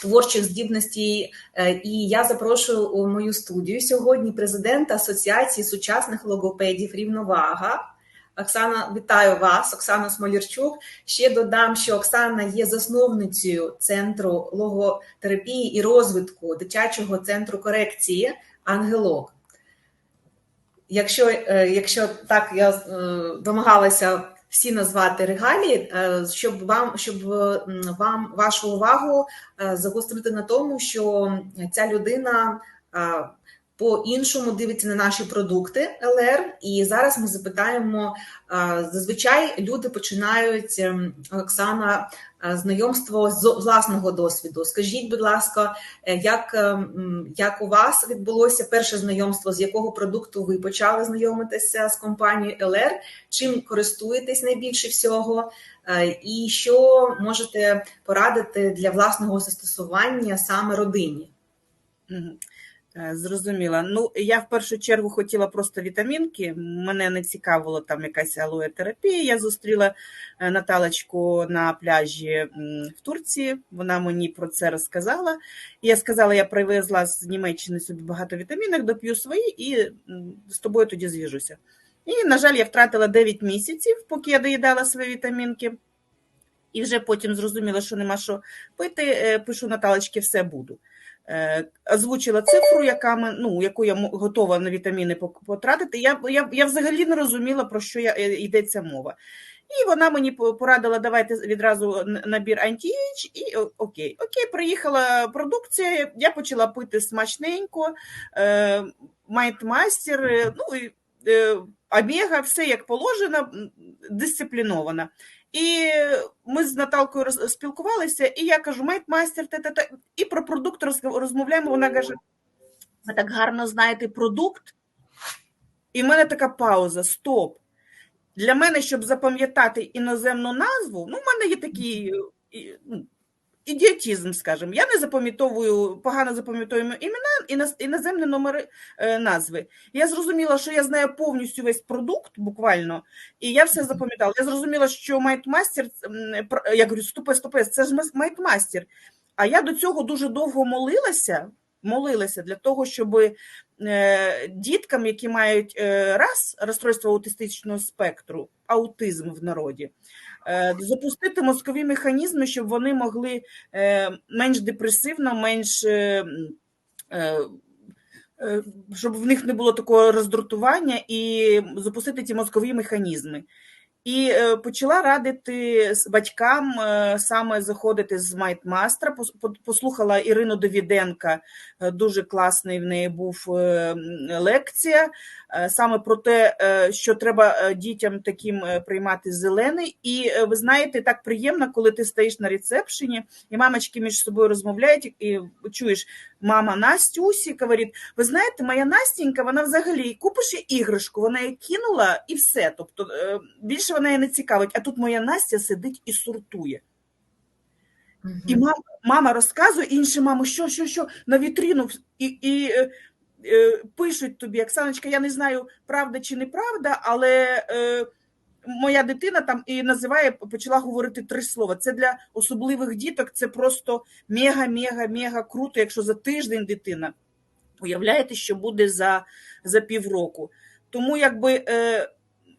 творчих здібностей. Е, І я запрошую у мою студію сьогодні президента Асоціації сучасних логопедів Рівновага. Оксана, вітаю вас, Оксана Смолірчук. Ще додам, що Оксана є засновницею центру логотерапії і розвитку дитячого центру корекції Ангелок. Якщо, е, якщо так я е, домагалася всі назвати регалії, е, щоб вам, щоб вам вашу увагу е, загострити на тому, що ця людина е, по-іншому дивиться на наші продукти ЛР. І зараз ми запитаємо: е, зазвичай люди починають ем, Оксана е, знайомство з власного досвіду. Скажіть, будь ласка, е, як, ем, як у вас відбулося перше знайомство, з якого продукту ви почали знайомитися з компанією ЛР? Чим користуєтесь найбільше всього? Е, І що можете порадити для власного застосування саме родині? Е, Зрозуміла. Ну, я в першу чергу хотіла просто вітамінки. Мене не цікавила там якась алоетерапія. Я зустріла е, Наталочку на пляжі в Турції. Вона мені про це розказала. Я сказала, я привезла з Німеччини собі багато вітамінок, доп'ю свої і з тобою тоді зв'яжуся. І, на жаль, я втратила 9 місяців, поки я доїдала свої вітамінки. І вже потім зрозуміла, що нема що пити. Е, Пишу Наталочки, все буду. Е, Озвучила цифру, яка ми, ну, яку я готова на вітаміни потратити. Я, я, я взагалі не розуміла, про що я, е, йдеться мова. І вона мені порадила, давайте відразу набір антієч, і окей. Окей, приїхала продукція, я почала пити смачненько, е, е, ну і омега, все як положено, дисциплінована. І ми з Наталкою спілкувалися, і я кажу, майтмастер, та, та, та. і про продукт роз- розмовляємо. Вона каже: ви так гарно знаєте продукт. І в мене така пауза: стоп. Для мене, щоб запам'ятати іноземну назву, ну, в мене є такий і, ну, ідіотізм, скажімо. Я не запам'ятовую, погано запам'ятовую імена іноз- іноземні номери е, назви. Я зрозуміла, що я знаю повністю весь продукт, буквально, і я все запам'ятала. Я зрозуміла, що майтмастер, я говорю, стопе, стопе, це ж майтмастер. А я до цього дуже довго молилася, молилася для того, щоб е, діткам, які мають е, раз розстройство аутистичного спектру, аутизм в народі, запустити мозкові механізми, щоб вони могли е, менш депресивно, менш. е, е, е, Щоб в них не було такого роздратування і запустити ті мозкові механізми. І е, почала радити батькам е, саме заходити з Майтмастера. Пос- Послухала Ірину Довіденка, е, дуже класний в неї був лекція саме про те, що треба дітям таким приймати зелений. І ви знаєте, так приємно, коли ти стоїш на рецепшені, і мамочки між собою розмовляють, і чуєш, мама Настюсі говорить: ви знаєте, моя Настінька, вона взагалі купиш їй іграшку, вона її кинула і все. Тобто е, більше вона її не цікавить. А тут моя Настя сидить і сортує. І мама, мама розказує, інші мами, що, що, що, на вітрину і, і е, е, пишуть тобі, Оксаночка, я не знаю, правда чи неправда, але е, моя дитина там і називає, почала говорити три слова. Це для особливих діток, це просто мега, мега, мега круто, якщо за тиждень дитина. Уявляєте, що буде за, за півроку. Тому якби е,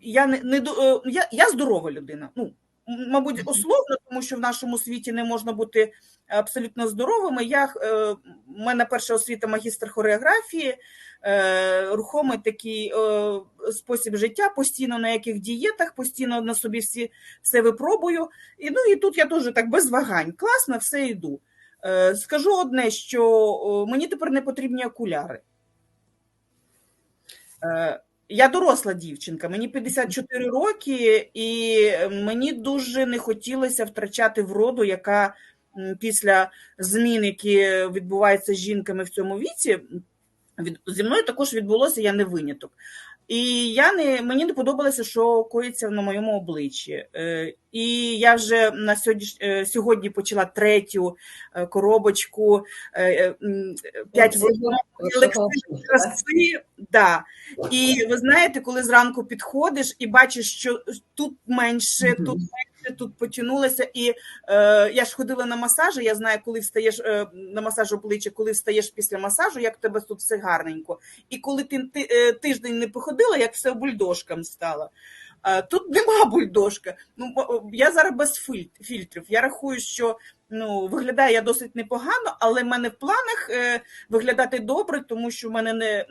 я не, не е, я, я здорова людина. Ну, мабуть, условно, тому що в нашому світі не можна бути абсолютно здоровими. Я, е, мене перша освіта магістр хореографії, е, рухомий такий е, спосіб життя, постійно на яких дієтах, постійно на собі всі, все випробую. І, ну, і тут я теж так без вагань. Класно, все йду. Е, Скажу одне, що мені тепер не потрібні окуляри. Е, Я доросла дівчинка, мені 54 роки, і мені дуже не хотілося втрачати вроду, яка після змін, які відбуваються з жінками в цьому віці, зі мною також відбулося, я не виняток. І я не, мені не подобалося, що коїться на моєму обличчі. Е, і я вже на сьогодні, е, сьогодні почала третю е, коробочку, е, п'ять краси. Да. І ви знаєте, коли зранку підходиш і бачиш, що тут менше, тут менше, тут потягнулася, і е, я ж ходила на масажі. Я знаю, коли встаєш е, на масаж обличчя, коли встаєш після масажу, як в тебе тут все гарненько. І коли ти, ти е, тиждень не походила, як все бульдожкам стало. Е, Тут нема бульдожка. Ну я зараз без фільтрів. Я рахую, що ну виглядає я досить непогано, але в мене в планах е, виглядати добре, тому що в мене не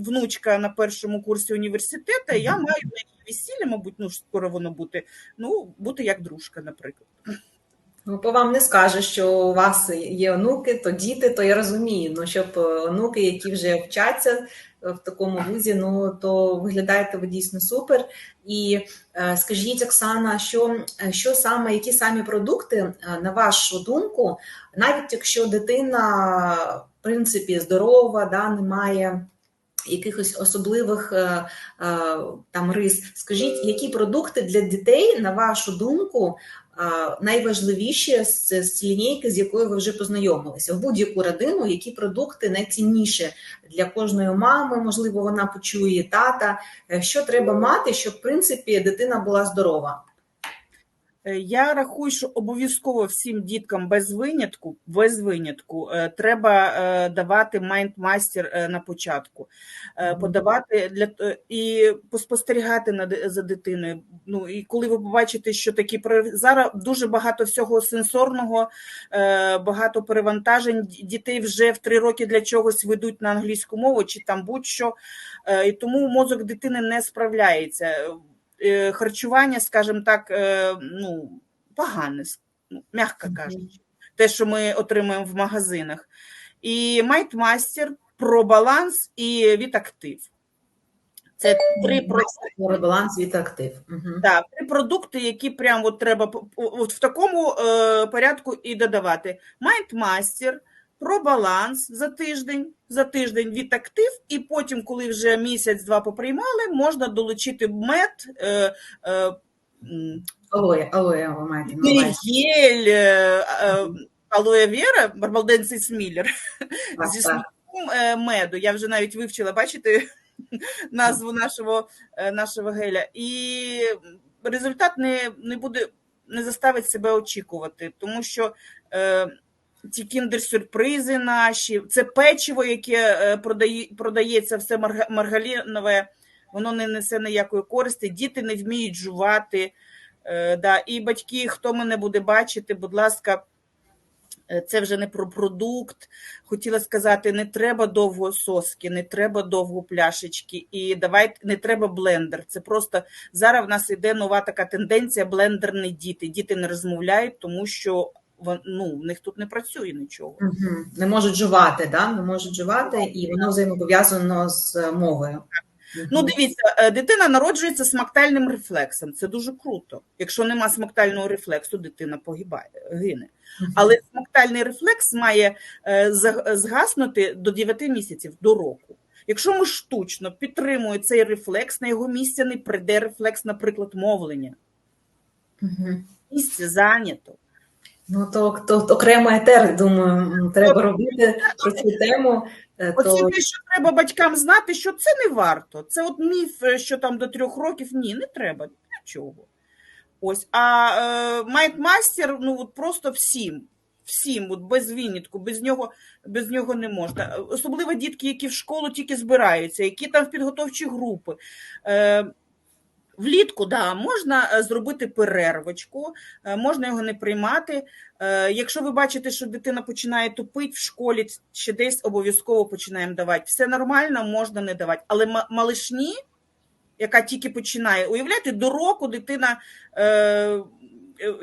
внучка на першому курсі університету. і Я маю весілля, мабуть, ну скоро воно бути. Ну бути як дружка, наприклад. Ну, по вам не скаже, що у вас є онуки, то діти, то я розумію. Ну, щоб е, онуки, які вже вчаться е, в такому вузі, ну то виглядаєте ви дійсно супер. І е, скажіть, Оксана, що, що саме, які самі продукти, на вашу думку, навіть якщо дитина в принципі здорова, да, немає. Якихось особливих е, е, там рис. Скажіть, які продукти для дітей, на вашу думку, а, найважливіші з, з лінійки, з якою ви вже познайомилися в будь-яку родину, які продукти найцінніше для кожної мами, можливо, вона почує тата. Е, Що треба мати, щоб в принципі дитина була здорова? Е, Я рахую, що обов'язково всім діткам без винятку, без винятку, е, треба е, давати майндмастер на початку, подавати для і поспостерігати за дитиною. Ну і коли ви побачите, що такі зараз дуже багато всього сенсорного, багато перевантажень. Дітей вже в три роки для чогось ведуть на англійську мову чи там будь-що, і тому мозок дитини не справляється харчування, скажімо так, е, ну, погане, ну, м'яко кажучи, те, що ми отримуємо в магазинах. І Майтмастер, Пробаланс і Вітактив. Це три, про- баланс від актив. Угу. да, три продукти, які прям от треба от в такому е, порядку і додавати. Майндмастер, Пробаланс за тиждень, за тиждень Вітактив, і потім, коли вже місяць-два поприймали, можна долучити мед, е, е, Алоє, алоє, увазі. гель, е, е, алоє вера, барбалденсис міллер Так, зі смаком е, меду. Я вже навіть вивчила, бачите, назву нашого, е, нашого геля. І результат не, не буде, не заставить себе очікувати, тому що е, ці кіндер-сюрпризи наші, це печиво, яке е, продає, продається все маргалінове, воно не несе ніякої користі, діти не вміють жувати. Е, да. І батьки, хто мене буде бачити, будь ласка, е, це вже не про продукт. Хотіла сказати, не треба довго соски, не треба довго пляшечки, і давайте не треба блендер. Це просто зараз в нас іде нова така тенденція блендерні діти. Діти не розмовляють, тому що ну, в них тут не працює нічого. Угу. Не можуть жувати, да? не можуть жувати, і воно взаємопов'язано з е, мовою. Ну, дивіться, е, дитина народжується з мактальним рефлексом. Це дуже круто. Якщо нема смактального рефлексу, дитина погибає, гине. Але смактальний рефлекс має е, згаснути до 9 місяців, до року. Якщо ми штучно підтримуємо цей рефлекс, на його місце не прийде рефлекс, наприклад, мовлення. Місце зайнято. Ну, то, то окремий етер, думаю, треба робити про цю тему. е, Оці те, що треба батькам знати, що це не варто. Це от міф, е, що там до трьох років ні, не треба нічого. Ось, а е, майндмастер, ну от просто всім, всім, от без винятку, без нього, без нього не можна. Особливо дітки, які в школу тільки збираються, які там в підготовчі групи. Е, Влітку да, можна е, зробити перервочку, е, можна його не приймати. Е, Якщо ви бачите, що дитина починає тупити в школі, ще десь обов'язково починаємо давати. Все нормально, можна не давати. Але ма- малишні, яка тільки починає, уявляєте, до року дитина,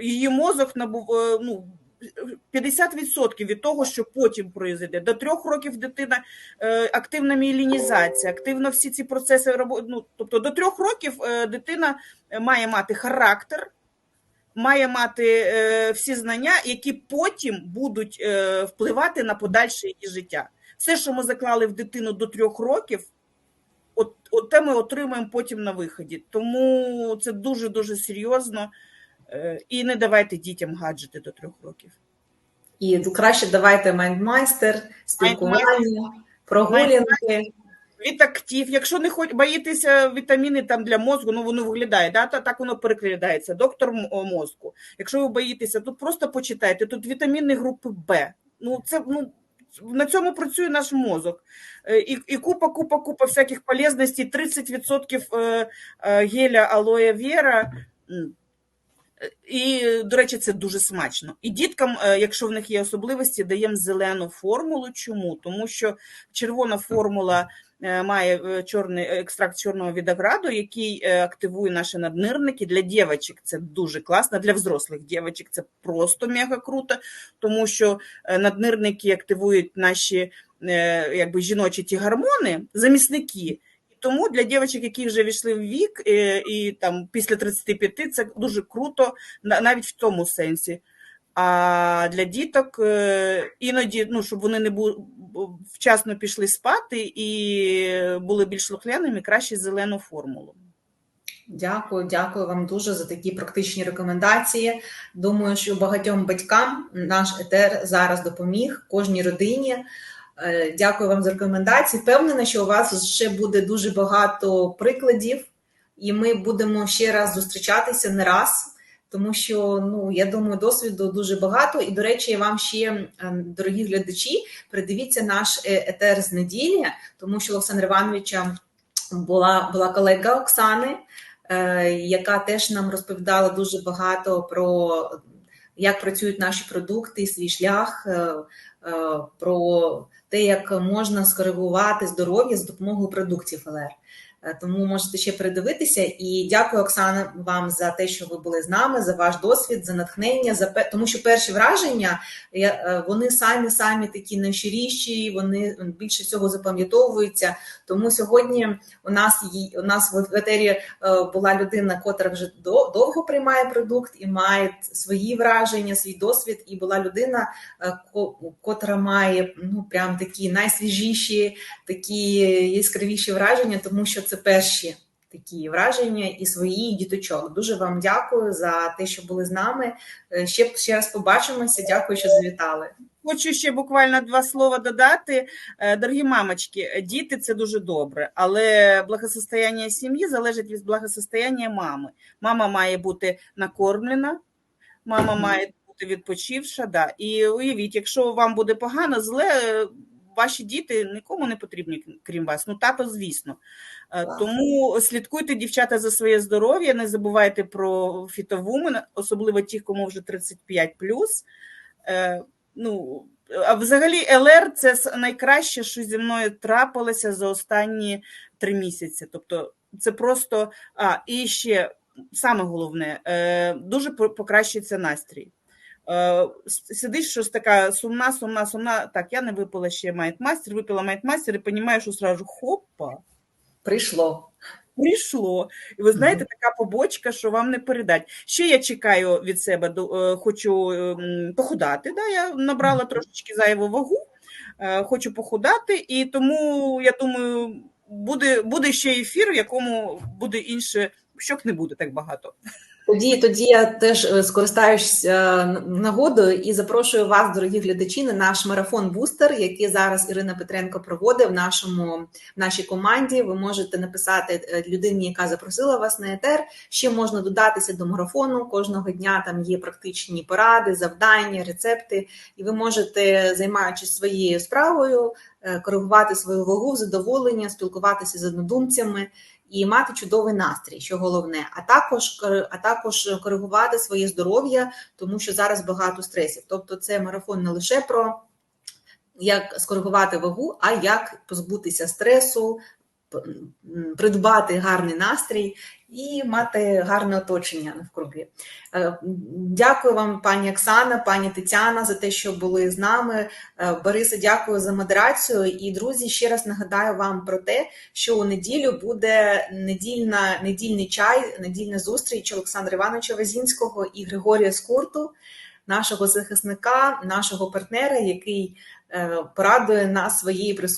її мозок ну, 50% від того, що потім произойде. До трьох років дитина е, активна міелінізація, активно всі ці процеси ну, Тобто до трьох років е, дитина має мати характер, має мати е, всі знання, які потім будуть е, впливати на подальше її життя. Все, що ми заклали в дитину до трьох років, от, от те ми отримаємо потім на виході. Тому це дуже дуже серйозно. І не давайте дітям гаджети до трьох років. І краще давайте майндмайстер, спілкування, прогулянки. Вітактив. Якщо не хоч боїтеся вітаміни там для мозку, ну воно виглядає, да? та- так воно перекладається. Доктор мозку. Якщо ви боїтеся, тут просто почитайте. Тут вітаміни групи Б. Ну це ну. На цьому працює наш мозок. Е, І, і купа, купа, купа всяких полезностей, 30% е, е, геля алоє вера. І, до речі, це дуже смачно. І діткам, е, якщо в них є особливості, даємо зелену формулу. Чому? Тому що червона формула е, має е, чорний екстракт чорного винограду, який активує наші наднирники. Для дівчаток це дуже класно, для взрослих дівчаток це просто мега круто, тому що наднирники активують наші якби, жіночі ті гормони, замісники. І Тому для дівчаток, які вже війшли в вік, е, і там після 35, це дуже круто, навіть в тому сенсі. А для діток е, іноді, ну, щоб вони не були вчасно пішли спати і були більш слухляними, краще зелену формулу. Дякую, дякую вам дуже за такі практичні рекомендації. Думаю, що багатьом батькам наш етер зараз допоміг кожній родині. Е, Дякую вам за рекомендації. Впевнена, що у вас ще буде дуже багато прикладів, і ми будемо ще раз зустрічатися не раз. Тому що ну я думаю, досвіду дуже багато. І до речі, вам ще, е, дорогі глядачі, придивіться наш е, етер з неділі, тому що Олександра Івановича була, була колега Оксани, яка теж нам розповідала дуже багато про як працюють наші продукти, свій шлях, про те, як можна скоригувати здоров'я з допомогою продуктів ЛР. Е, Тому можете ще передивитися. І дякую, Оксана, вам за те, що ви були з нами, за ваш досвід, за натхнення, за тому що перші враження е, вони самі самі такі найщиріші, вони більше всього запам'ятовуються. Тому сьогодні у нас у нас в етері е, була людина, котра вже довго приймає продукт і має свої враження, свій досвід. І була людина, ко- котра має ну прям такі найсвіжіші, такі яскравіші враження, тому що це перші. Такі враження і свої і діточок. Дуже вам дякую за те, що були з нами. Е, Ще ще раз побачимося. Дякую, що завітали. Хочу ще буквально два слова додати. Е, Дорогі мамочки, діти це дуже добре, але благосостояння сім'ї залежить від благосостояння мами. Мама має бути накормлена, мама має бути відпочивша. Да. І уявіть, якщо вам буде погано, зле, е, ваші діти нікому не потрібні, крім вас. Ну, тато, звісно. Е. Тому слідкуйте, дівчата, за своє здоров'я, не забувайте про фітовумен, особливо ті, кому вже 35 Е, ну, а взагалі, ЛР це найкраще, що зі мною трапилося за останні три місяці. Тобто, це просто. А, і ще саме головне, е, дуже по- покращується настрій. Сидиш щось така сумна, сумна, сумна. Так, я не випила ще майтмастер, випила майтмастер і розумію, що сразу хопа, Прийшло. прийшло. І ви знаєте, така побочка, що вам не передать. Ще я чекаю від себе, е, хочу ем, похудати. Да? Я набрала трошечки зайву вагу, е, хочу похудати, і тому я думаю, буде, буде ще ефір, в якому буде інше, щоб не буде так багато. Тоді, тоді я теж е, скористаюся нагодою і запрошую вас, дорогі глядачі, на наш марафон Бустер, який зараз Ірина Петренко проводить в нашому в нашій команді. Ви можете написати е, людині, яка запросила вас на етер. Ще можна додатися до марафону. Кожного дня там є практичні поради, завдання, рецепти, і ви можете, займаючись своєю справою, е, коригувати свою вагу, задоволення, спілкуватися з однодумцями і мати чудовий настрій, що головне, а також а також коригувати своє здоров'я, тому що зараз багато стресів. Тобто, це марафон не лише про як скоригувати вагу, а як позбутися стресу, придбати гарний настрій і мати гарне оточення навкруги. Е, Дякую вам, пані Оксана, пані Тетяна, за те, що були з нами. Е, Бориса, дякую за модерацію. І друзі, ще раз нагадаю вам про те, що у неділю буде недільна, недільний чай, недільна зустріч Олександра Івановича Вазінського і Григорія Скурту, нашого захисника, нашого партнера, який е, порадує нас своєю присутністю.